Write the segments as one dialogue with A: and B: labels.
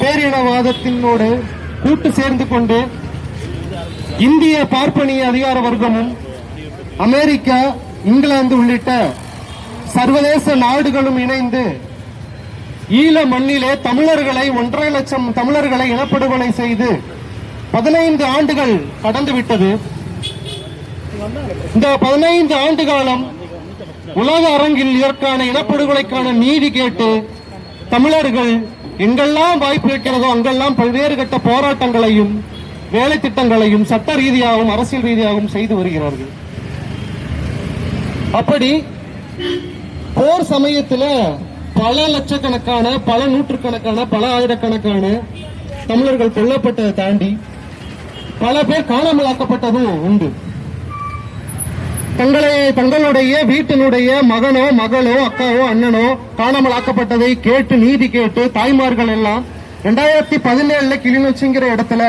A: பேரினவாதத்தினோடு கூட்டு சேர்ந்து கொண்டு இந்திய பார்ப்பனிய அதிகார வர்க்கமும் அமெரிக்கா இங்கிலாந்து உள்ளிட்ட சர்வதேச நாடுகளும் இணைந்து ஈழ மண்ணிலே தமிழர்களை ஒன்றரை லட்சம் தமிழர்களை இனப்படுகொலை செய்து பதினைந்து ஆண்டுகள் கடந்து விட்டது. இந்த பதினைந்து ஆண்டு காலம் உலக அரங்கில் இதற்கான இனப்படுகொலைக்கான நீதி கேட்டு தமிழர்கள் எங்கெல்லாம் வாய்ப்பு இருக்கிறதோ அங்கெல்லாம் பல்வேறு கட்ட போராட்டங்களையும் வேலை திட்டங்களையும் சட்ட ரீதியாகவும் அரசியல் ரீதியாகவும் செய்து வருகிறார்கள். அப்படி போர் சமயத்துல பல லட்சக்கணக்கான பல நூற்றுக்கணக்கான பல ஆயிரக்கணக்கான தமிழர்கள் கொல்லப்பட்டதை தாண்டி பல பேர் காணாமலாக்கப்பட்டதும் உண்டு. தங்களை தங்களுடைய வீட்டினுடைய மகனோ மகளோ அக்காவோ அண்ணனோ காணாமல் ஆக்கப்பட்டதை கேட்டு நீதி கேட்டு தாய்மார்கள் எல்லாம் ரெண்டாயிரத்தி பதினேழுல கிளிநொச்சிங்கிற இடத்துல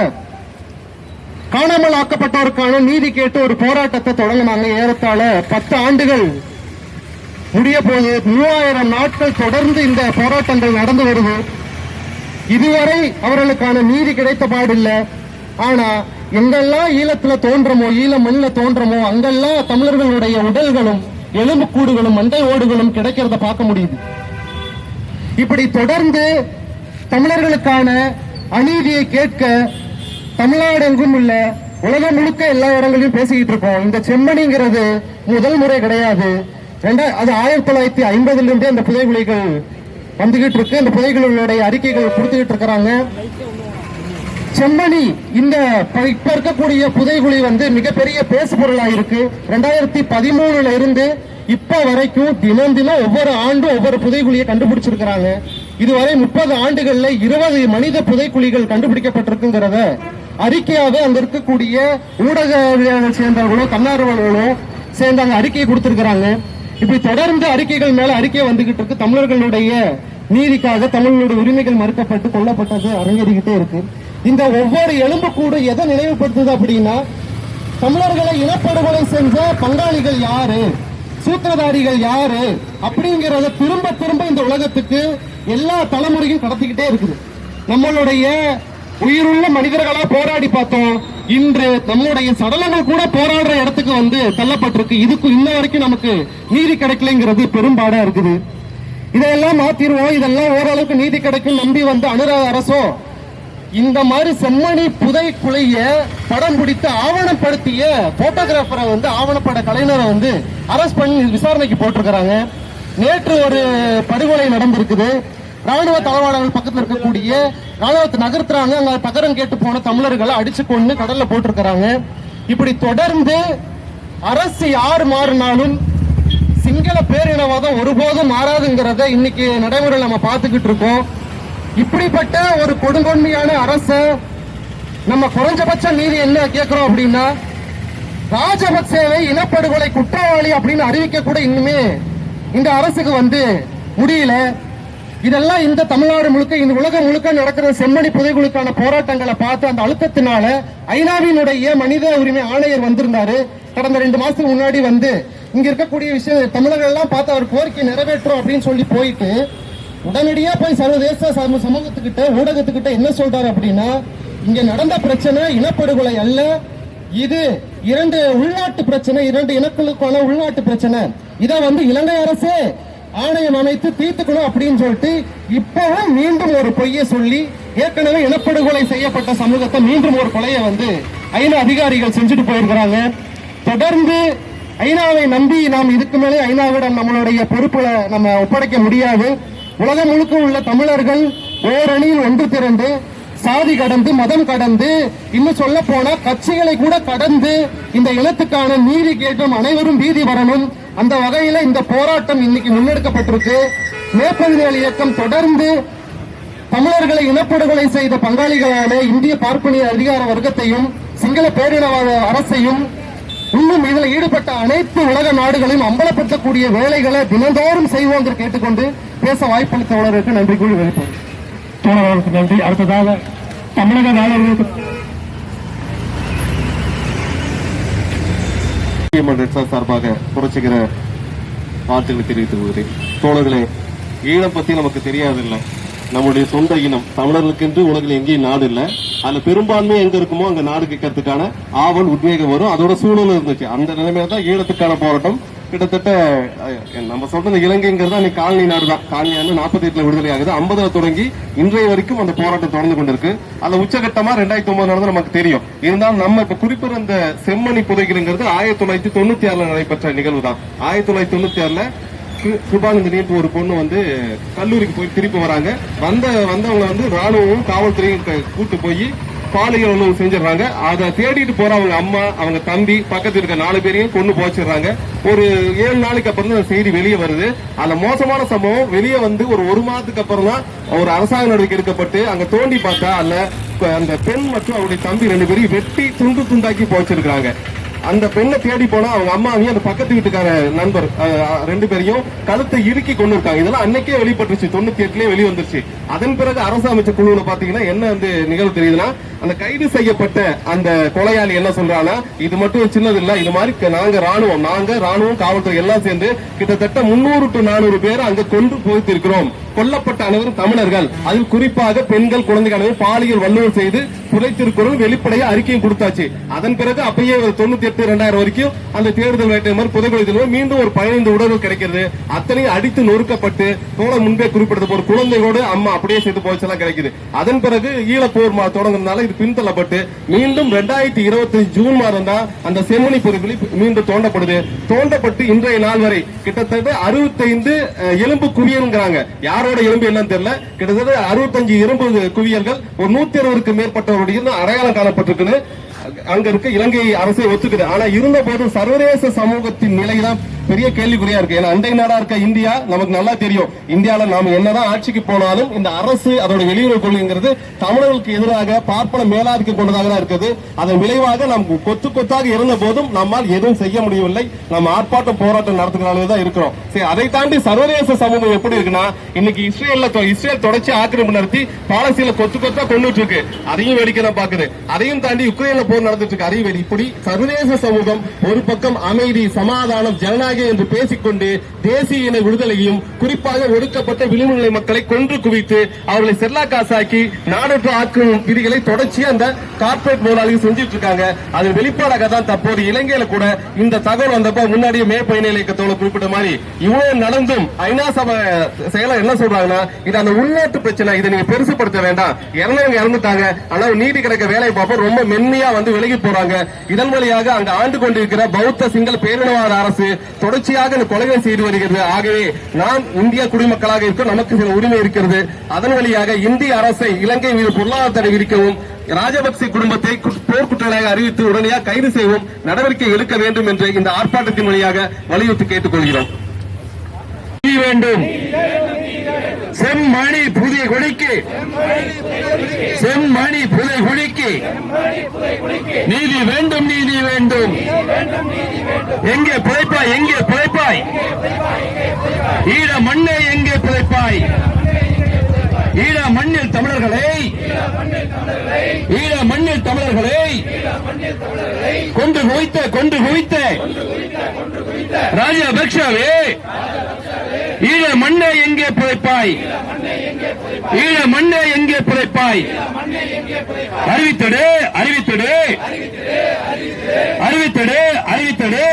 A: காணாமல் ஆக்கப்பட்டோருக்கான நீதி கேட்டு ஒரு போராட்டத்தை தொடங்கினாங்க. ஏறத்தாழ பத்து ஆண்டுகள் முடிய போது மூவாயிரம் நாட்கள் தொடர்ந்து இந்த போராட்டங்கள் நடந்து வருது. இதுவரை அவர்களுக்கான நீதி கிடைத்த பாடில்லை. ஆனா எங்கெல்லாம் ஈழத்துல தோன்றமோ ஈழ மண்ணில் தோன்றமோ அங்கெல்லாம் தமிழர்களுடைய உடல்களும் எலும்புக்கூடுகளும் மண்டை ஓடுகளும் கிடைக்கிறத பார்க்க முடியுது. இப்படி தொடர்ந்து தமிழர்களுக்கான அநீதியை கேட்க தமிழ்நாடு எங்கும் உள்ள உலகம் முழுக்க எல்லா இடங்களிலும் பேசிக்கிட்டு இருக்கோம். இந்த செம்மணிங்கிறது முதல் முறை கிடையாது. ரெண்டா அது ஆயிரத்தி தொள்ளாயிரத்தி ஐம்பதுல இருந்தே அந்த புதைகுழிகள் வந்துகிட்டு இருக்கு. அந்த புதைகளுடைய அறிக்கைகள் கொடுத்துக்கிட்டு இருக்கிறாங்க. செம்மணி இந்த இப்ப இருக்கக்கூடிய புதைகுழி வந்து மிகப்பெரிய பேசு பொருளா இருக்கு. ரெண்டாயிரத்தி பதிமூணுல இருந்து இப்ப வரைக்கும் தினம் தினம் ஒவ்வொரு ஆண்டும் ஒவ்வொரு புதைகுழியை கண்டுபிடிச்சிருக்கிறாங்க. இதுவரை முப்பது ஆண்டுகள்ல இருபது மனித புதைக்குழிகள் கண்டுபிடிக்கப்பட்டிருக்குங்கிறத அறிக்கையாக அங்க இருக்கக்கூடிய ஊடகவியலாளர் சேர்ந்தவர்களும் தன்னார்வலர்களும் சேர்ந்து அங்க அறிக்கையை கொடுத்திருக்கிறாங்க. இப்படி தொடர்ந்து அறிக்கைகள் மேல அறிக்கை வந்துகிட்டு இருக்கு. தமிழர்களுடைய நீதிக்காக தமிழர்களுடைய உரிமைகள் மறுக்கப்பட்டு கொல்லப்பட்டது அரங்கேறிக்கிட்டே இருக்கு. இந்த ஒவ்வொரு எலும்புக்கூடு எதை நினைவுபடுத்துது அப்படின்னா தமிழர்களை இனப்படுகொலை செஞ்ச பங்காளிகள் யாரு? சூத்திரதாரிகள் யாரு? அப்படிங்கறத திரும்ப திரும்ப இந்த உலகத்துக்கு எல்லா தலைமுறையும் கடத்திக்கிட்டே இருக்குது. நம்மளுடைய உயிருள்ள மனிதர்களா போராடி பார்த்தோம். இன்று நம்முடைய சடலங்கள் கூட போராடுற இடத்துக்கு வந்து தள்ளப்பட்டிருக்கு. இதுக்கு இன்ன வரைக்கும் நமக்கு நீதி கிடைக்கலங்கிறது பெரும்பாடா இருக்குது. இதையெல்லாம் மாத்திருவோம். இதெல்லாம் ஓரளவுக்கு நீதி கிடைக்கும் நம்பி வந்து அனுராத அரசோ இந்த மாதிரி செம்மணி புதை குலைய படம் பிடித்து ஆவணப்படுத்திய போட்டோகிராஃபரை வந்து ஆவணப்பட கலைஞரை வந்து அரெஸ்ட் பண்ணி விசாரணைக்கு போட்டிருக்கிறாங்க. நேற்று ஒரு படுகொலை நடந்திருக்குது. ராணுவ தளவாடங்கள் பக்கத்தில் இருக்கக்கூடிய ராணுவத்தை நகர்த்துறாங்க. அங்க பகரம் கேட்டு போன தமிழர்களை அடிச்சு கொண்டு கடல்ல போட்டிருக்கிறாங்க. இப்படி தொடர்ந்து அரசு யார் மாறினாலும் சிங்கள பேரினவாதம் ஒருபோதும் மாறாதுங்கிறத இன்னைக்கு நடைமுறையில் நம்ம பார்த்துக்கிட்டு இருக்கோம். இப்படிப்பட்ட ஒரு கொடுங்கொன்மையான அரசு நம்ம குறைஞ்சபட்ச நீதி என்ன கேட்கிறோம் அப்படின்னா ராஜபக்சேவை இனப்படுகொலை குற்றவாளி அப்படின்னு அறிவிக்க கூட இன்னுமே இந்த அரசுக்கு வந்து முடியல. இதெல்லாம் இந்த தமிழ்நாடு முழுக்க இந்த உலகம் முழுக்க நடக்கிற செம்மணி புதைகுழுக்கான போராட்டங்களை பார்த்து அந்த அழுத்தத்தினால ஐநாவினுடைய மனித உரிமை ஆணையர் வந்திருந்தாரு. கடந்த ரெண்டு மாசத்துக்கு முன்னாடி வந்து இங்க இருக்கக்கூடிய விஷயம் தமிழர்கள் எல்லாம் பார்த்து அவர் கோரிக்கை நிறைவேற்றும் அப்படின்னு சொல்லி போயிட்டு உடனடியா போய் சர்வதேச சம- சமூகத்துக்கிட்ட ஊடகத்துக்கிட்ட என்ன சொல்றாரு அப்படின்னா இங்க நடந்த பிரச்சனை இனப்படுகொலை அல்ல. இது இரண்டு உள்நாட்டு பிரச்சனை இரண்டு இனக்குழுக்கான உள்நாட்டு பிரச்சனை. இதை வந்து இலங்கை அரசே ஆணையம் அமைத்து தீர்த்துக்கணும் அப்படின்னு சொல்லிட்டு இப்பவும் மீண்டும் ஒரு பொய்யை சொல்லி ஏற்கனவே இனப்படுகொலை செய்யப்பட்ட சமூகத்தை மீண்டும் ஒரு கொலையை வந்து ஐநா அதிகாரிகள் செஞ்சுட்டு போயிருக்கிறாங்க. தொடர்ந்து ஐநாவை நம்பி நாம் இதுக்கு மேலே ஐநாவிடம் நம்மளுடைய பொறுப்புல நம்ம ஒப்படைக்க முடியாது. உலகம் முழுக்க உள்ள தமிழர்கள் ஓரணியில் ஒன்று திரண்டு சாதி கடந்து மதம் கடந்து இன்னும் சொல்ல போனா கட்சிகளை கூட கடந்து இந்த இனத்துக்கான நீதி கேட்டும் அனைவரும் வீதி வரணும். அந்த வகையில இந்த போராட்டம் இன்னைக்கு முன்னெடுக்கப்பட்டிருக்கு. மேற்பகுதிகள் இயக்கம் தொடர்ந்து தமிழர்களை இனப்படுகொலை செய்த பங்காளிகளான இந்திய பார்ப்பனிய அதிகார வர்க்கத்தையும் சிங்கள பேரினவாத அரசையும் இன்னும் இதில் ஈடுபட்ட அனைத்து உலக நாடுகளையும் அம்பலப்படுத்தக்கூடிய வேலைகளை தினந்தோறும் செய்வோம் என்று கேட்டுக்கொண்டு பேச வாய்ப்பளித்த உணர்வுக்கு நன்றி கூறி வைப்போம்
B: தோழர்களுக்கு நன்றி. அடுத்ததாக தமிழக வேலைகளுக்கு
A: சார்பாக புரட்சிகர வார்த்தைகளை தெரிவித்துக் கொள்கிறேன். தோழர்களே ஈழம் பத்தி நமக்கு தெரியாதில்லை.
C: நம்முடைய சொந்த இனம். தமிழர்களுக்கென்று உலகில் எங்கேயும் நாடு இல்லை. அதுல பெரும்பான்மை எங்க இருக்குமோ அங்க நாடு கேட்கறதுக்கான ஆவல் உத்வேகம் வரும். அதோட சூழல் இருந்துச்சு. அந்த நிலைமையில தான் ஈழத்துக்கான போராட்டம் கிட்டத்தட்ட நம்ம சொல்றது இலங்கைங்கிறது அன்னைக்கு காலனி நாடு தான். காலனி வந்து நாற்பத்தி எட்டுல விடுதலை ஆகுது. ஐம்பதுல தொடங்கி இன்றைய வரைக்கும் அந்த போராட்டம் தொடர்ந்து கொண்டிருக்கு. அதுல உச்சகட்டமா ரெண்டாயிரத்தி ஒன்பது நடந்து நமக்கு தெரியும். இருந்தாலும் நம்ம இப்ப குறிப்பிட இந்த செம்மணி புதைகிறங்கிறது ஆயிரத்தி தொள்ளாயிரத்தி தொண்ணூத்தி ஆறுல நடைபெற்ற நிகழ்வு தான். ஆயிரத்தி தொள்ளாயிரத்தி தொண்ணூத்தி ஆறுல கி- ஒரு பொண்ணு வந்து கல்லூரிக்கு போய் திருப்பி வராங்க. வந்த வந்தவங்க வந்து ராணுவம் காவல்துறையும் கூட்டு போய் பாலியல் உணவு செஞ்சிடறாங்க அதை தேடிட்டு போற அவங்க அம்மா அவங்க தம்பி பக்கத்தில் இருக்க நாலு பேரையும் கொண்டு போச்சிடுறாங்க ஒரு ஏழு நாளைக்கு அப்புறம் தான் செய்தி வெளியே வருது. அந்த மோசமான சம்பவம். வெளியே வந்து ஒரு ஒரு மாதத்துக்கு அப்புறம் தான் ஒரு அரசாங்க நடவடிக்கை எடுக்கப்பட்டு அங்க தோண்டி பார்த்தா அல்ல அந்த பெண் மற்றும் அவருடைய தம்பி ரெண்டு பேரையும் வெட்டி துண்டு துண்டாக்கி போச்சிருக்காங்க அந்த பெண்ணை தேடி போனா அவங்க அம்மாவையும் அந்த பக்கத்து வீட்டுக்கார நண்பர் ரெண்டு பேரையும் கழுத்தை இறுக்கி கொண்டு இருக்காங்க. இதெல்லாம் அன்னைக்கே வெளிப்பட்டுருச்சு. தொண்ணூத்தி எட்டுலயே வெளி வந்துருச்சு அதன் பிறகு அரசு அமைச்ச குழுவுல பாத்தீங்கன்னா என்ன வந்து நிகழ்வு தெரியுதுன்னா அந்த கைது செய்யப்பட்ட அந்த கொலையாளி என்ன சொல்றாங்கன்னா இது மட்டும் சின்னது இல்ல இது மாதிரி நாங்க ராணுவம் நாங்க ராணுவம் காவல்துறை எல்லாம் சேர்ந்து கிட்டத்தட்ட முன்னூறு டு நானூறு பேர் அங்க கொண்டு போய்த்திருக்கிறோம் கொல்லப்பட்ட அனைவரும் தமிழர்கள். அதில் குறிப்பாக பெண்கள் குழந்தைகள் அனைவரும் பாலியல் வல்லுவர் செய்து புதைத்திருக்கிறோம். வெளிப்படைய அறிக்கையும் கொடுத்தாச்சு. அதன் பிறகு அப்பயே தொண்ணூத்தி எட்டு இரண்டாயிரம் வரைக்கும் அந்த தேர்தல் வேட்டை மாதிரி புதைக்குழி மீண்டும் ஒரு பதினைந்து உடல்கள் கிடைக்கிறது. அத்தனையும் அடித்து நொறுக்கப்பட்டு போல முன்பே குறிப்பிட்டது ஒரு குழந்தையோடு அம்மா அப்படியே சேர்த்து போச்செல்லாம் கிடைக்குது. அதன் பிறகு ஈழப்போர் மா- தொடங்குறதுனால இது பின்தள்ளப்பட்டு மீண்டும் ரெண்டாயிரத்தி இருபத்தி ஜூன் மாதம் தான் அந்த செம்மணி பொருட்களி மீண்டும் தோண்டப்படுது. தோண்டப்பட்டு இன்றைய நாள் வரை கிட்டத்தட்ட அறுபத்தைந்து எலும்பு குவியல்ங்கிறாங்க யாரோட எலும்பு என்னன்னு தெரியல. கிட்டத்தட்ட அறுபத்தஞ்சு இரும்பு குவியல்கள் ஒரு நூத்தி அறுபதுக்கு மேற்பட்டவருடைய அடையாளம் காணப்பட்டிருக்குன்னு அங்க இருக்க. இலங்கை அரசை ஒத்துக்குது. ஆனா இருந்த போதும் சர்வதேச சமூகத்தின் நிலைதான் பெரிய கேள்விக்குறியா இருக்கு. ஏன்னா அண்டை நாடா இருக்க இந்தியா நமக்கு நல்லா தெரியும். இந்தியால நாம என்னதான் ஆட்சிக்கு போனாலும் இந்த அரசு அதோட வெளியுறவு கொள்கைங்கிறது தமிழர்களுக்கு எதிராக பார்ப்பன மேலாதிக்க கொண்டதாக தான் இருக்குது. அதன் விளைவாக நாம் கொத்து கொத்தாக இருந்த போதும் நம்மால் எதுவும் செய்ய முடியவில்லை. நம்ம ஆர்ப்பாட்டம் போராட்டம் நடத்துகிறனாலே தான் இருக்கிறோம். சரி அதை தாண்டி சர்வதேச சமூகம் எப்படி இருக்குன்னா இன்னைக்கு இஸ்ரேல்ல தொ- இஸ்ரேல் தொடர்ச்சி ஆக்கிரமிப்பு நடத்தி பாலஸ்தீன கொத்து கொத்தா கொண்டுட்டு இருக்கு. அதையும் வேடிக்கை தான் பாக்குது. அதையும் தாண்டி உக்ரைன்ல போர் நடந்துட்டு இருக்கு. அதையும் வேடி இப்படி சர்வதேச சமூகம் ஒரு பக்கம் அமைதி சமாதானம் கழக என்று பேசிக்கொண்டு தேசிய இன விடுதலையும் குறிப்பாக ஒடுக்கப்பட்ட விளிம்புநிலை மக்களை கொன்று குவித்து அவர்களை செல்லா காசாக்கி நாடற்ற ஆக்கும் விதிகளை தொடர்ச்சியா அந்த கார்பரேட் முதலாளிகள் செஞ்சுட்டு இருக்காங்க அது வெளிப்பாடாக தான் தற்போது இலங்கையில கூட இந்த தகவல் வந்தப்ப முன்னாடியே மே பயண இயக்கத்தோட குறிப்பிட்ட மாதிரி இவ்வளவு நடந்தும் ஐநா சபை செயலர் என்ன சொல்றாங்கன்னா இது அந்த உள்நாட்டு பிரச்சனை இதை நீங்க பெருசுப்படுத்த வேண்டாம். இறந்தவங்க இறந்துட்டாங்க. ஆனா நீதி கிடைக்க வேலை பார்ப்போம். ரொம்ப மென்மையா வந்து விலகி போறாங்க. இதன் வழியாக அங்க ஆண்டு கொண்டிருக்கிற பௌத்த சிங்கள பேரினவாத அரசு தொடர்ச்சியாக இந்த கொலைகளை செய்து வருகிறது. ஆகவே நாம் இந்திய குடிமக்களாக இருக்க நமக்கு சில உரிமை இருக்கிறது. அதன் வழியாக இந்திய அரசை இலங்கை மீது பொருளாதார தடை விதிக்கவும் ராஜபக்சே குடும்பத்தை போர்க்குற்றலாக அறிவித்து உடனடியாக கைது செய்யவும் நடவடிக்கை எடுக்க வேண்டும் என்று இந்த ஆர்ப்பாட்டத்தின் வழியாக வலியுறுத்தி கேட்டுக்
B: கொள்கிறோம் வேண்டும். செம்மணி புதிய கொடிக்கு. செம்மணி புதை குடிக்கு. நீதி வேண்டும் நீதி வேண்டும். எங்கே பிழைப்பாய் எங்கே பிழைப்பாய்? ஈழ மண்ணை எங்கே பிழைப்பாய்? ஈழ மண்ணில் தமிழர்களை ஈழ மண்ணில் தமிழர்களை கொண்டு குவித்த கொண்டு குவித்த. ராஜபக்ஷவே ஈழ மண்ணை எங்கே பிழைப்பாய் ஈழ மண்ணை எங்கே பிழைப்பாய் அறிவித்தடு அறிவித்து அறிவித்தடு அறிவித்தடு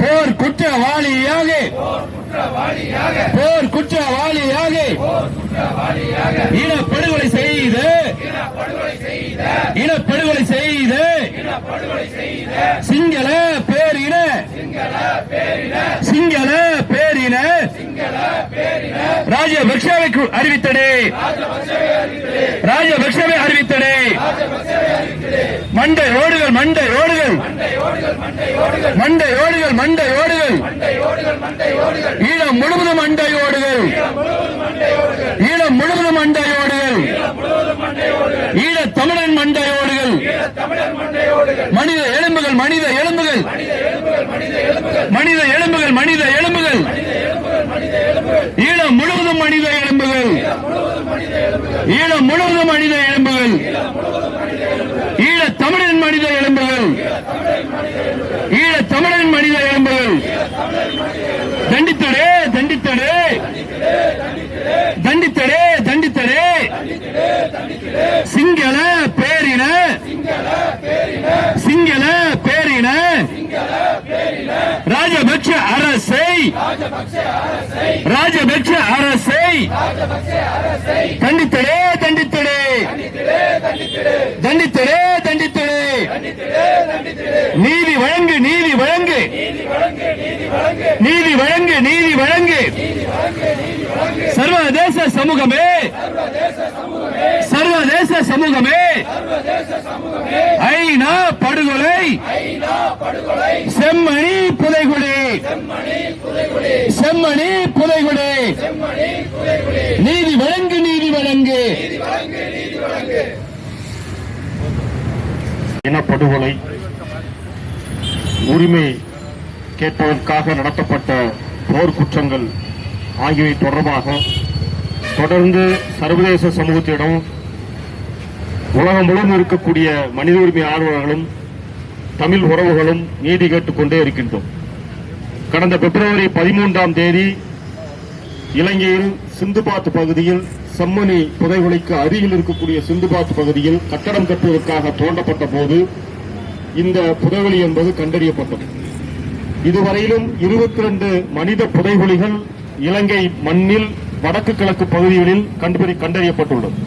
B: போர் குற்றவாளியாக போர் குற்றவாளியாக. இனப்படுகொலை செய்து. இனப்படுகொலை செய்து. சிங்கள பேரின. சிங்கள பேரின. ராஜபக்ஷவை அறிவித்தடே ராஜபக்ஷவை அறிவித்தடே மண்டை ஓடுகள் மண்டை ஓடுகள். மண்டை ஓடுகள் மண்டை ஓடுகள். ஈழம் முழுவதும் மண்டை ஓடுகள். ஈழம் முழுவதும் மண்டை ஓடுகள். ஈழ தமிழன் மண்டை ஓடுகள். மனித எலும்புகள் மனித எலும்புகள். மனித எலும்புகள் மனித எலும்புகள். ஈழம் முழுவதும் மனித எலும்புகள். ஈழம் முழுவதும் மனித எலும்புகள். ஈழ தமிழின் மனித எலும்புகள். ஈழ தமிழின் மனித எலும்புகள். தண்டித்தடே தண்டித்தடே. தண்டித்தடே தண்டித்தடே. சிங்கள பேரின. சிங்கள ராஜபக்ஷ அரசை. ராஜபக்ஷ அரசை. தண்டித்தடே தண்டித்தடே. தண்டித்தடே தண்டித்தடே. நீதி வழங்கு நீதி வழங்கு நீதி வழங்கு நீதி வழங்கு சர்வதேச சமூகமே. சர்வதேச சமூகமே. ஐநா படுகொலை. செம்மணி புதைகுடி செம்மணி புதைகுடி நீதி வழங்கு நீதி வழங்கு.
D: இனப்படுகொலை உரிமை கேட்பதற்காக நடத்தப்பட்ட போர்க்குற்றங்கள் ஆகியவை தொடர்பாக தொடர்ந்து சர்வதேச சமூகத்திடம் உலகம் முழுவதும் இருக்கக்கூடிய மனித உரிமை ஆர்வலர்களும் தமிழ் உறவுகளும் நீதி கேட்டுக்கொண்டே இருக்கின்றோம். கடந்த பிப்ரவரி பதிமூன்றாம் தேதி இலங்கையில் சிந்துபாத் பகுதியில் செம்மணி புதைகுலைக்கு அருகில் இருக்கக்கூடிய சிந்துபாத் பகுதியில் கட்டடம் கட்டுவதற்காக தோண்டப்பட்ட போது இந்த புதைவெளி என்பது கண்டறியப்பட்டது. இதுவரையிலும் இருபத்தி ரெண்டு மனித புதைகுலிகள் இலங்கை மண்ணில் வடக்கு கிழக்கு பகுதிகளில் கண்டுபிடி கண்டறியப்பட்டுள்ளது.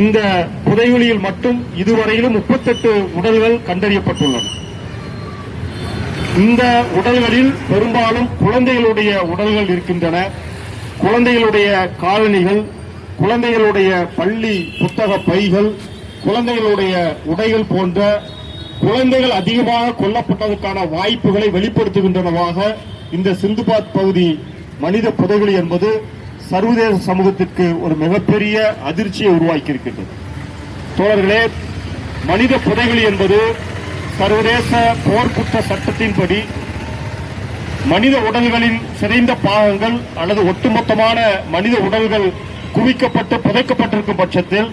D: இந்த புதைகுழியில் மட்டும் இதுவரையிலும் முப்பத்தெட்டு உடல்கள் கண்டறியப்பட்டுள்ளன. இந்த உடல்களில் பெரும்பாலும் குழந்தைகளுடைய உடல்கள் இருக்கின்றன. குழந்தைகளுடைய காலணிகள் குழந்தைகளுடைய பள்ளி புத்தக பைகள் குழந்தைகளுடைய உடைகள் போன்ற குழந்தைகள் அதிகமாக கொல்லப்பட்டதற்கான வாய்ப்புகளை வெளிப்படுத்துகின்றனவாக இந்த சிந்துபாத் பகுதி மனித புதைகுழி என்பது சர்வதேச சமூகத்திற்கு ஒரு மிகப்பெரிய அதிர்ச்சியை உருவாக்கியிருக்கின்றது. தோழர்களே மனித புதைகுழி என்பது சர்வதேச போர்க்குற்ற சட்டத்தின்படி மனித உடல்களின் சிதைந்த பாகங்கள் அல்லது ஒட்டுமொத்தமான மனித உடல்கள் குவிக்கப்பட்டு புதைக்கப்பட்டிருக்கும் பட்சத்தில்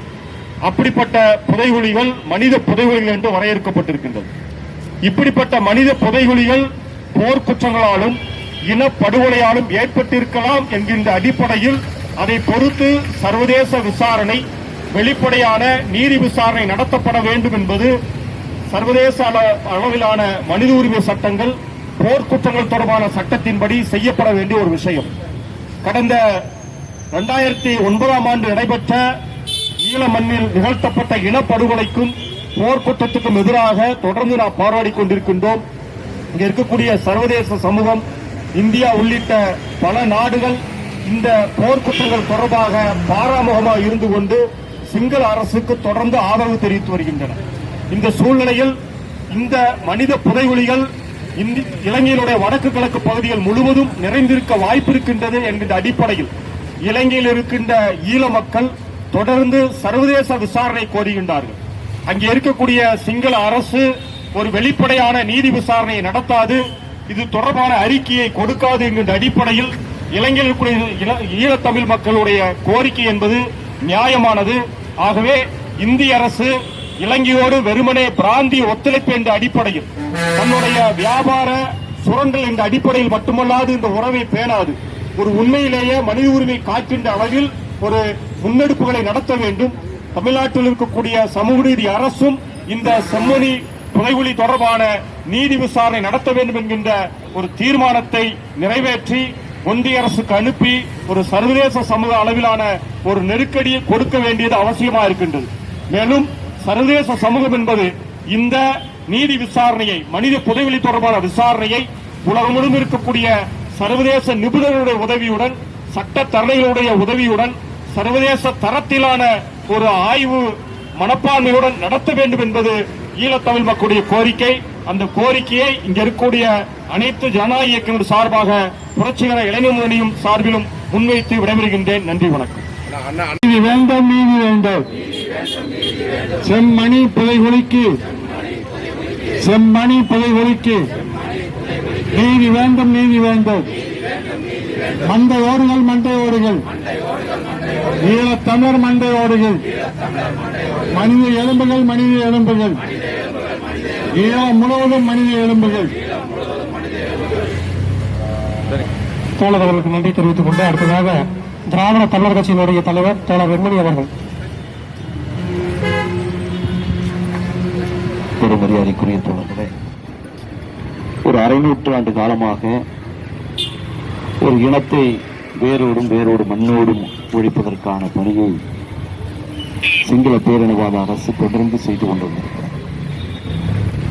D: அப்படிப்பட்ட புதைகுழிகள் மனித புதைகுழிகள் என்று வரையறுக்கப்பட்டிருக்கின்றது. இப்படிப்பட்ட மனித புதைகுழிகள் போர்க்குற்றங்களாலும் இனப்படுகொலையாலும் ஏற்பட்டிருக்கலாம் என்கின்ற அடிப்படையில் அதை பொறுத்து சர்வதேச விசாரணை வெளிப்படையான நீதி விசாரணை நடத்தப்பட வேண்டும் என்பது சர்வதேச அள- அளவிலான மனித உரிமை சட்டங்கள் போர்க்குற்றங்கள் தொடர்பான சட்டத்தின்படி செய்யப்பட வேண்டிய ஒரு விஷயம். கடந்த இரண்டாயிரத்தி ஒன்பதாம் ஆண்டு நடைபெற்ற ஈழ மண்ணில் நிகழ்த்தப்பட்ட இனப்படுகொலைக்கும் போர்க்குற்றத்துக்கும் எதிராக தொடர்ந்து நாம் போராடி கொண்டிருக்கின்றோம். இங்க இருக்கக்கூடிய சர்வதேச சமூகம் இந்தியா உள்ளிட்ட பல நாடுகள் இந்த போர்க்குற்றங்கள் தொடர்பாக பாராமுகமாக இருந்து கொண்டு சிங்கள அரசுக்கு தொடர்ந்து ஆதரவு தெரிவித்து வருகின்றன. இந்த சூழ்நிலையில் இந்த மனித புதைகுழிகள் இலங்கையினுடைய வடக்கு கிழக்கு பகுதிகள் முழுவதும் நிறைந்திருக்க வாய்ப்பு இருக்கின்றது என்கின்ற அடிப்படையில் இலங்கையில் இருக்கின்ற ஈழ மக்கள் தொடர்ந்து சர்வதேச விசாரணை கோருகின்றார்கள். அங்கே இருக்கக்கூடிய சிங்கள அரசு ஒரு வெளிப்படையான நீதி விசாரணையை நடத்தாது. இது தொடர்பான அறிக்கையை கொடுக்காது என்கின்ற அடிப்படையில் இலங்கையில் ஈழத்தமிழ் மக்களுடைய கோரிக்கை என்பது நியாயமானது. ஆகவே இந்திய அரசு இலங்கையோடு வெறுமனே பிராந்திய ஒத்துழைப்பு என்ற அடிப்படையில் தன்னுடைய வியாபார சுரண்டல் என்ற அடிப்படையில் மட்டுமல்லாது இந்த உறவை பேணாது. ஒரு உண்மையிலேயே மனித உரிமை காக்கின்ற அளவில் ஒரு முன்னெடுப்புகளை நடத்த வேண்டும். தமிழ்நாட்டில் இருக்கக்கூடிய சமூக நீதி அரசும் இந்த செம்மொழி புதைகுழி தொடர்பான நீதி விசாரணை நடத்த வேண்டும் என்கின்ற ஒரு தீர்மானத்தை நிறைவேற்றி ஒன்றிய அரசுக்கு அனுப்பி ஒரு சர்வதேச சமூக அளவிலான ஒரு நெருக்கடியை கொடுக்க வேண்டியது அவசியமா இருக்கின்றது. மேலும் சர்வதேச சமூகம் என்பது இந்த நீதி விசாரணையை மனித புதைவெளி தொடர்பான விசாரணையை உலகம் முழுவதும் இருக்கக்கூடிய சர்வதேச நிபுணர்களுடைய உதவியுடன் சட்ட உதவியுடன் சர்வதேச தரத்திலான ஒரு ஆய்வு மனப்பான்மையுடன் நடத்த வேண்டும் என்பது ஈழத்தமிழ் மக்களுடைய கோரிக்கை அந்த கோரிக்கையை இங்க இருக்கக்கூடிய அனைத்து ஜனநாயக இயக்கங்கள் சார்பாக புரட்சிகர இளைஞர் முன்னணியும் சார்பிலும் முன்வைத்து விடைபெறுகின்றேன். நன்றி வணக்கம்.
A: நீதி வேண்டும் நீதி வேண்டும். செம்மணி புதைகுழிக்கு செம்மணி புதைகுழிக்கு. நீதி வேண்டும் நீதி வேண்டும். மண்டை ஓடுகள் மண்டை ஓடுகள் ஈழத்தமிழர் மண்டை ஓடுகள். மனித எலும்புகள் மனித எலும்புகள். ஈழம் முழுவதும் மனித எலும்புகள்.
E: தோழர் அவர்களுக்கு நன்றி தெரிவித்துக் கொண்டு அடுத்ததாக திராவிட தமிழர் கட்சியினுடைய தலைவர் தோழர் வெண்மணி அவர்கள்.
F: பெருமரியாதைக்குரிய தோழர்களே ஒரு அரை நூற்றாண்டு காலமாக ஒரு இனத்தை வேரோடும் வேரோடு மண்ணோடும் ஒழிப்பதற்கான பணியை சிங்கள பேரினவாத அரசு தொடர்ந்து செய்து கொண்டிருந்திருக்கிறது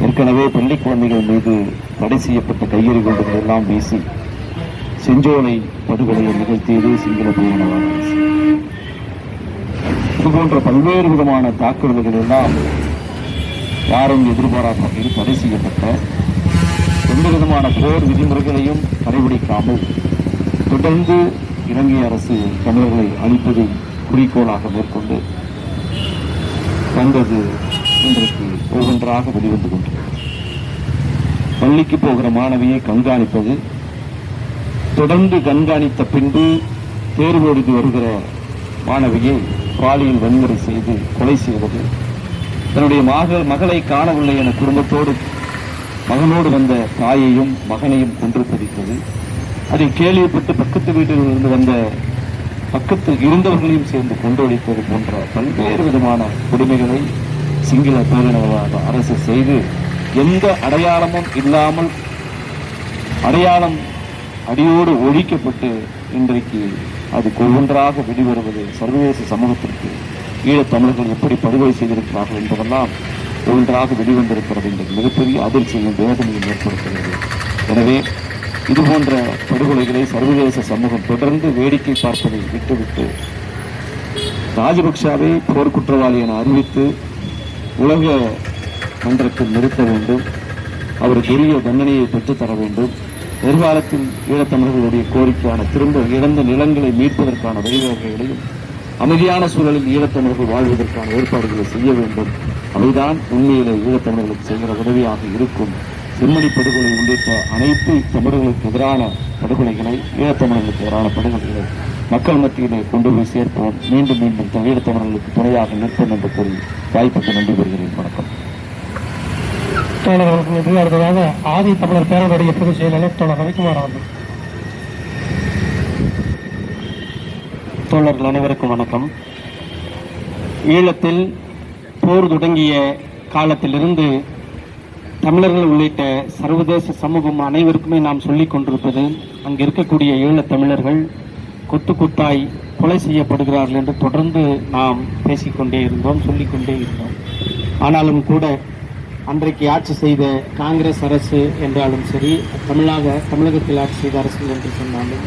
F: ஏற்கனவே பள்ளி குழந்தைகள் மீது தடை செய்யப்பட்ட கையெறி குண்டுகளெல்லாம் வீசி செஞ்சோலை படுகொலையை நிகழ்த்தியது சிங்கள பேரினவாத அரசு. இதுபோன்ற பல்வேறு விதமான தாக்குதல்கள் எல்லாம் யாரும் எதிர்பாராத வகையில் தடை செய்யப்பட்ட எந்த விதமான போர் விதிமுறைகளையும் கடைபிடிக்காமல் தொடர்ந்து இலங்கை அரசு தமிழர்களை அழிப்பதை குறிக்கோளாக மேற்கொண்டு வந்தது இன்றைக்கு ஒவ்வொன்றாக வெளிவந்து கொண்டிருக்கிறது. பள்ளிக்கு போகிற மாணவியை கண்காணிப்பது தொடர்ந்து கண்காணித்த பின்பு தேர்வு எழுதி வருகிற மாணவியை பாலியல் வன்முறை செய்து கொலை செய்வது தன்னுடைய மகள் மகளை காணவில்லை என குடும்பத்தோடு மகனோடு வந்த தாயையும் மகனையும் கொன்று பதித்தது அதை கேள்விப்பட்டு பக்கத்து வீட்டில் இருந்து வந்த பக்கத்தில் இருந்தவர்களையும் சேர்ந்து கொண்டொழிப்பது போன்ற பல்வேறு விதமான கொடுமைகளை சிங்கள பேரினவாத அரசு செய்து எந்த அடையாளமும் இல்லாமல் அடையாளம் அடியோடு ஒழிக்கப்பட்டு இன்றைக்கு அது ஒவ்வொன்றாக வெளிவருவது சர்வதேச சமூகத்திற்கு ஈழத் தமிழர்கள் எப்படி படுகொலை செய்திருக்கிறார்கள் என்பதெல்லாம் ஒவ்வொன்றாக வெளிவந்திருக்கிறது. என்ற மிகப்பெரிய அதிர்ச்சியும் வேதனையும் ஏற்படுத்துகிறது. எனவே இதுபோன்ற படுகொலைகளை சர்வதேச சமூகம் தொடர்ந்து வேடிக்கை பார்ப்பதை விட்டுவிட்டு ராஜபக்சாவை போர்க்குற்றவாளி என அறிவித்து உலக மன்றத்தில் நிறுத்த வேண்டும் அவருக்கு உரிய தண்டனையை பெற்றுத்தர வேண்டும். எதிர்காலத்தில் ஈழத்தமிழர்களுடைய கோரிக்கையான திரும்ப இழந்த நிலங்களை மீட்பதற்கான வழிவகைகளையும் அமைதியான சூழலில் ஈழத்தமிழர்கள் வாழ்வதற்கான ஏற்பாடுகளை செய்ய வேண்டும். அவைதான் உண்மையிலே ஈழத்தமிழர்களுக்கு செய்கிற உதவியாக இருக்கும். செம்மணி படுகொலை உள்ளிட்ட அனைத்து தமிழர்களுக்கு எதிரான படுகொலைகளை ஈழத்தமிழர்களுக்கு எதிரான படுகொலைகளை மக்கள் மத்தியிலே கொண்டு போய் சேர்ப்போம். மீண்டும் மீண்டும் ஈழத்தமிழர்களுக்கு துணையாக நிற்போம் என்று கூறி வாய்ப்புக்கு நன்றி பெறுகிறேன் வணக்கம்.
E: தோழர் அவர்களுக்கு நன்றி அடுத்ததாக ஆதி தமிழர் பேரவையுடைய பொதுச் செயலாளர் தோழர் ரவிக்குமார் அவர்கள்.
G: தோழர்கள் அனைவருக்கும் வணக்கம். ஈழத்தில் போர் தொடங்கிய காலத்திலிருந்து தமிழர்கள் உள்ளிட்ட சர்வதேச சமூகம் அனைவருக்குமே நாம் சொல்லிக் கொண்டிருப்பது அங்கு இருக்கக்கூடிய ஈழ தமிழர்கள் கொத்து கொத்தாய் கொலை செய்யப்படுகிறார்கள் என்று தொடர்ந்து நாம் பேசிக்கொண்டே இருந்தோம் சொல்லிக்கொண்டே இருந்தோம். ஆனாலும் கூட அன்றைக்கு ஆட்சி செய்த காங்கிரஸ் அரசு என்றாலும் சரி தமிழாக தமிழகத்தில் ஆட்சி செய்த அரசு என்று சொன்னாலும்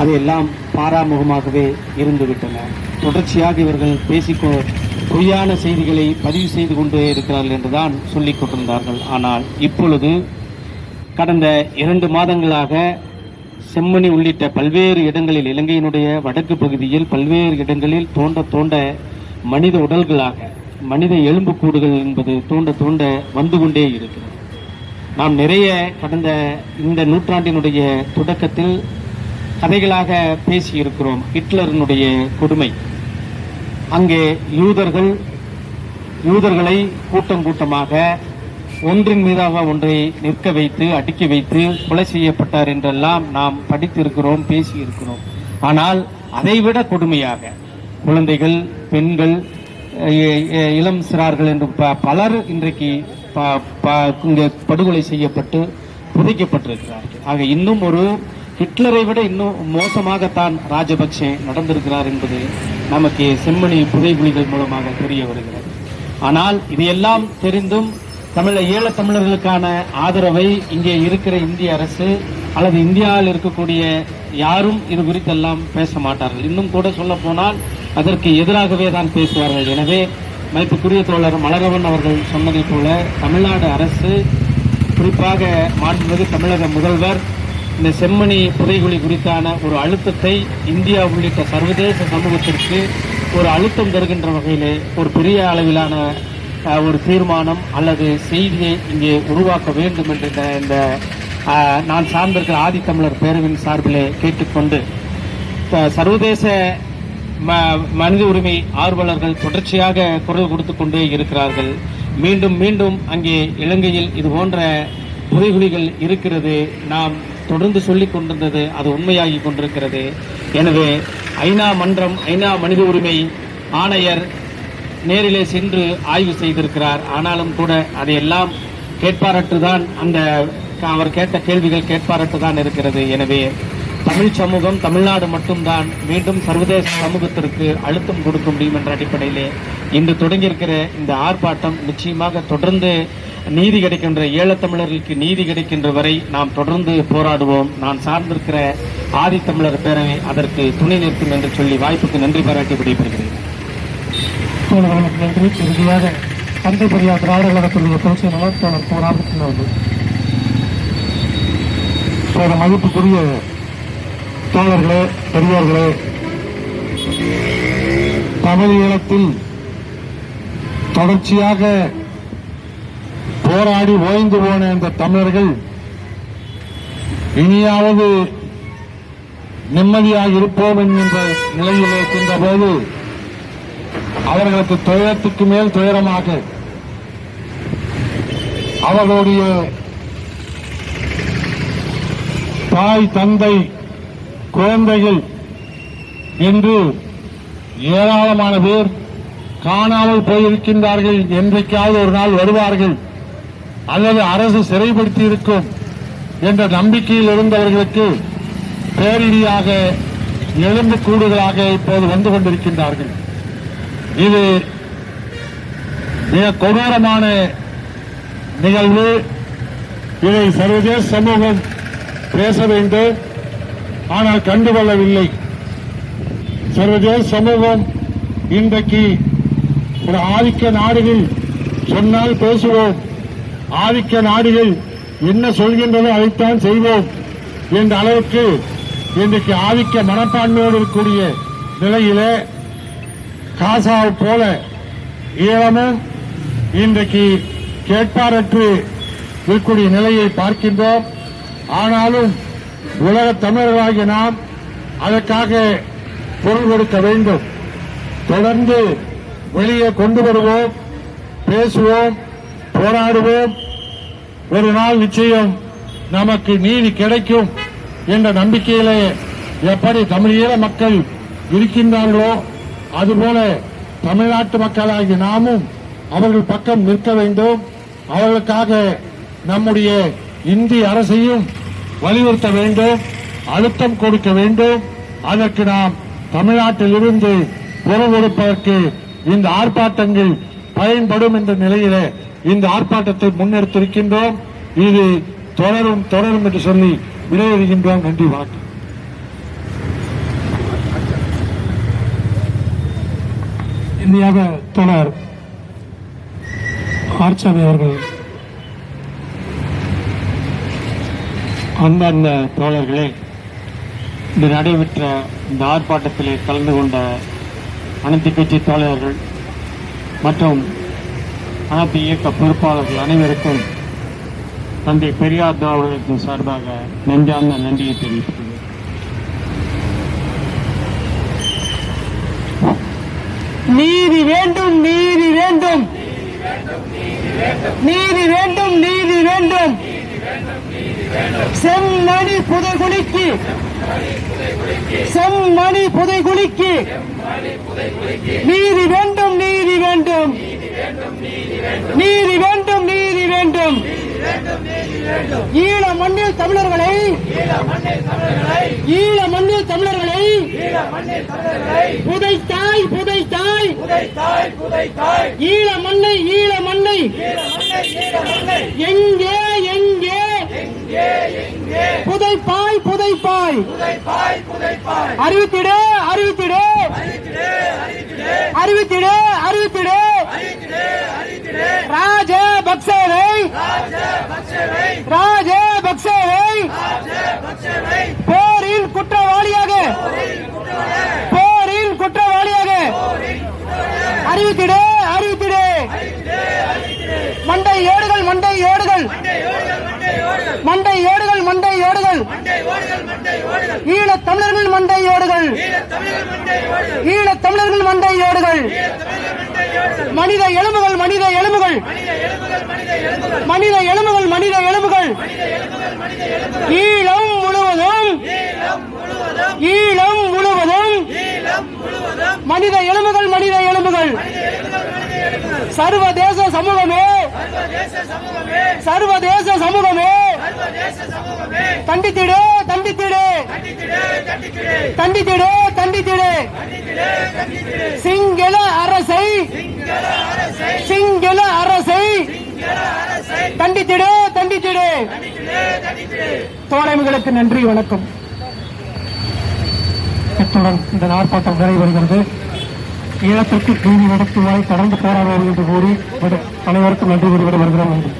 G: அதையெல்லாம் பாராமுகமாகவே இருந்துவிட்டன. தொடர்ச்சியாக இவர்கள் பேசிக்கொ பொய்யான செய்திகளை பதிவு செய்து கொண்டே இருக்கிறார்கள் என்றுதான் சொல்லிக் கொண்டிருந்தார்கள். ஆனால் இப்பொழுது கடந்த இரண்டு மாதங்களாக செம்மணி உள்ளிட்ட பல்வேறு இடங்களில் இலங்கையினுடைய வடக்கு பகுதியில் பல்வேறு இடங்களில் தோண்ட தோண்ட மனித உடல்களாக மனித எலும்புக்கூடுகள் என்பது தோண்ட தோண்ட வந்து கொண்டே இருக்கிறது. நாம் நிறைய கடந்த இந்த நூற்றாண்டினுடைய தொடக்கத்தில் கதைகளாக பேசியிருக்கிறோம். ஹிட்லரினுடைய கொடுமை. அங்கே யூதர்கள் யூதர்களை கூட்டம் கூட்டமாக ஒன்றின் மீதாக ஒன்றை நிற்க வைத்து அடுக்கி வைத்து கொலை செய்யப்பட்டார் என்றெல்லாம் நாம் படித்திருக்கிறோம் பேசியிருக்கிறோம். ஆனால் அதைவிட கொடுமையாக குழந்தைகள் பெண்கள் இளம் சிறார்கள் என்று ப- பலர் இன்றைக்கு ப- ப- இங்கே படுகொலை செய்யப்பட்டு புதைக்கப்பட்டிருக்கிறார்கள். ஆக இன்னும் ஒரு ஹிட்லரை விட இன்னும் மோசமாகத்தான் ராஜபக்சே நடந்திருக்கிறார் என்பது நமக்கு செம்மணி புதைகுழிகள் மூலமாக தெரிய வருகிறது. ஆனால் இதையெல்லாம் தெரிந்தும் தமிழ ஈழத் தமிழர்களுக்கான ஆதரவை இங்கே இருக்கிற இந்திய அரசு அல்லது இந்தியாவில் இருக்கக்கூடிய யாரும் இது குறித்தெல்லாம் பேச மாட்டார்கள். இன்னும் கூட சொல்ல போனால் அதற்கு எதிராகவே தான் பேசுவார்கள். எனவே மதிப்புக்குரிய தோழர் மலரவன் அவர்கள் சொன்னதைப் போல தமிழ்நாடு அரசு குறிப்பாக மாண்புமிகு தமிழக முதல்வர் இந்த செம்மணி புதைகுழி குறித்தான ஒரு அழுத்தத்தை இந்தியா உள்ளிட்ட சர்வதேச சமூகத்திற்கு ஒரு அழுத்தம் தருகின்ற வகையிலே ஒரு பெரிய அளவிலான ஒரு தீர்மானம் அல்லது செய்தியை இங்கே உருவாக்க வேண்டும் என்ற இந்த- நான் சார்ந்திருக்கிற ஆதித்தமிழர் பேரவின் சார்பிலே கேட்டுக்கொண்டு சர்வதேச ம- மனித உரிமை ஆர்வலர்கள் தொடர்ச்சியாக குரல் கொடுத்து கொண்டே இருக்கிறார்கள். மீண்டும் மீண்டும் அங்கே இலங்கையில் இது போன்ற புதைகுழிகள் இருக்கிறது. நாம் தொடர்ந்து சொல்லிக் கொண்டிருந்தது அது உண்மையாகி கொண்டிருக்கிறது. எனவே ஐநா மன்றம் ஐநா மனித உரிமை ஆணையர் நேரிலே சென்று ஆய்வு செய்திருக்கிறார். ஆனாலும் கூட அதையெல்லாம் கேட்பாரற்று தான் அந்த அவர் கேட்ட கேள்விகள் கேட்பாரற்று தான் இருக்கிறது. எனவே தமிழ் சமூகம் தமிழ்நாடு மட்டும்தான் மீண்டும் சர்வதேச சமூகத்திற்கு அழுத்தம் கொடுக்க முடியும் என்ற அடிப்படையிலே இன்று தொடங்கியிருக்கிற இந்த ஆர்ப்பாட்டம் நிச்சயமாக தொடர்ந்து நீதி கிடைக்கின்ற ஈழத்தமிழர்களுக்கு நீதி கிடைக்கின்ற வரை நாம் தொடர்ந்து போராடுவோம். நான் சார்ந்திருக்கிற ஆதித்தமிழர் பேரவை அதற்கு துணை நிற்கும் என்று சொல்லி வாய்ப்புக்கு நன்றி பாராட்டி விடைபெறுகிறேன்.
E: நன்றி. இறுதியாக தந்தை பெரியார் திராவிட கழகத்துடைய பொதுச் செயலாளர் தோழர் போராட்டத்தில் அவர்கள்.
H: போத மதிப்புக்குரிய தோழர்களே பெரியோர்களே தமிழ் ஈழத்தில் தொடர்ச்சியாக போராடி ஓய்ந்து போன இந்த தமிழர்கள் இனியாவது நிம்மதியாக இருப்போம் என்கின்ற நிலையில் இருக்கின்ற போது அவர்களுக்கு துயரத்துக்கு மேல் துயரமாக அவர்களுடைய தாய் தந்தை குழந்தைகள் என்று ஏராளமான பேர் காணாமல் போயிருக்கின்றார்கள். என்றைக்காவது ஒரு நாள் வருவார்கள். அல்லது அரசு சிறைப்படுத்தி இருக்கும் என்ற நம்பிக்கையில் இருந்தவர்களுக்கு பேரிடியாக எலும்பு கூடுகளாக இப்போது வந்து கொண்டிருக்கின்றார்கள். இது மிக கொடூரமான நிகழ்வு. இதை சர்வதேச சமூகம் பேச வேண்டும். ஆனால் கண்டுகொள்ளவில்லை. சர்வதேச சமூகம் இன்றைக்கு ஒரு ஆதிக்க நாடுகள் சொன்னால் பேசுவோம். ஆதிக்க நாடுகள் என்ன சொல்கின்றதோ அதைத்தான் செய்வோம் என்ற அளவுக்கு இன்றைக்கு ஆதிக்க மனப்பான்மையோடு இருக்கக்கூடிய நிலையிலே காசாவை போல ஈழமும் இன்றைக்கு கேட்பாரற்று இருக்கக்கூடிய நிலையை பார்க்கின்றோம். ஆனாலும் உலக தமிழர்களாகிய நாம் அதற்காக பொருள் கொடுக்க வேண்டும். தொடர்ந்து வெளியே கொண்டு வருவோம் பேசுவோம் போராடுவோம். ஒரு நாள் நிச்சயம் நமக்கு நீதி கிடைக்கும் என்ற நம்பிக்கையிலே எப்படி தமிழீழ மக்கள் இருக்கின்றார்களோ அதுபோல தமிழ்நாட்டு மக்களாகிய நாமும் அவர்கள் பக்கம் நிற்க வேண்டும். அவர்களுக்காக நம்முடைய இந்திய அரசையும் வலியுறுத்த வேண்டும் அழுத்தம் கொடுக்க வேண்டும். அதற்கு நாம் தமிழ்நாட்டில் இருந்து குரல் கொடுப்பதற்கு இந்த ஆர்ப்பாட்டங்கள் பயன்படும் என்ற நிலையில இந்த ஆர்ப்பாட்டத்தை முன்னெடுத்திருக்கின்றோம். இது தொடரும் தொடரும் என்று சொல்லி விடையெறுகின்றோம். நன்றி வணக்கம்.
E: இறுதியாக தொடர் ஆர்ச்சாமி அவர்கள்
G: அந்தந்த தோழர்களே இன்று நடைபெற்ற இந்த ஆர்ப்பாட்டத்திலே கலந்து கொண்ட அனைத்து கட்சி தோழர்கள் மற்றும் அனைத்து இயக்க பொறுப்பாளர்கள் அனைவருக்கும் தந்தை பெரியார் அவர்களுக்கும் சார்பாக நெஞ்சார்ந்த நன்றியை தெரிவித்துள்ளேன்
I: நீதி வேண்டும் நீதி வேண்டும். நீதி வேண்டும் நீதி வேண்டும். செம்மணி புதைகுலிக்கு செம்மணி புதைகுலிக்கு நீதி வேண்டும் நீதி வேண்டும். நீதி வேண்டும் நீதி வேண்டும். ஈழ மண்ணில் தமிழர்களை. ஈழ மண்ணில் தமிழர்களை. புதைத்தாய் புதைத்தாய். ஈழ மண்ணை ஈழ மண்ணை. எங்கே எங்கே புதைப்பாய் புதைப்பாய். அறிவித்திடு அறிவித்திடு. அறிவித்திடு அறிவித்திடு. ராஜபக்சேவை ராஜபக்சேவை போரில் குற்றவாளியாக. போரில் குற்றவாளியாக. அறிவித்திடு அறிவித்திடு. மண்டை ஏடுகள் மண்டை ஏடுகள். மண்டை ஏடுகள் மண்டை ஏடுகள். ஈழத் தமிழர்கள் மண்டை ஏடுகள். ஈழத் தமிழர்கள் மண்டை ஏடுகள். மனித எலும்புகள் மனித எலும்புகள். மனித எலும்புகள் மனித எலும்புகள். ஈழம் முழுவதும். ஈழம் முழுவதும். மனித மனித எலும்புகள் சர்வதேச சமூகமே. சர்வதேச சமூகமே. தண்டித்திடு தண்டித்திடு. தண்டித்திடு தண்டித்திடு. சிங்கள அரசை. சிங்கள அரசை. தண்டித்திடு தண்டித்திடு. தோழமைகளுக்கு நன்றி வணக்கம்.
E: இத்துடன் இந்த ஆர்ப்பாட்டம் நிறைவடைகிறது. ஈழத்திற்கு நீதி நடத்துவாய் தொடர்ந்து போராடுவோம் என்று கூறி அனைவருக்கும் நன்றி கூறிவிட வருகிறோம் நன்றி